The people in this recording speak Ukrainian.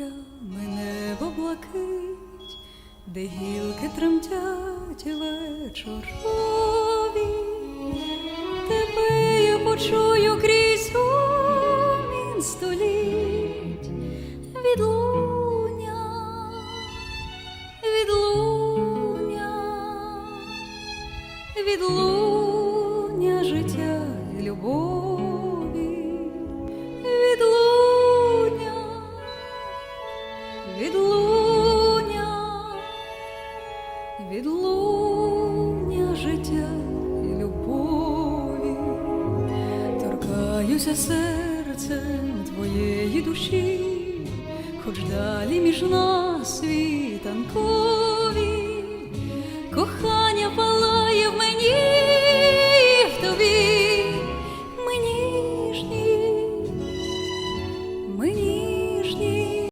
небо блакить, де гілки тремтять вечорові. Тебе я почую крізь гомін століть відлуння, відлуння, відлуння життя і любові, відлуння, відлуння життя і любові, торкаюся серцем твоєї душі, хоч далі між нас світанком.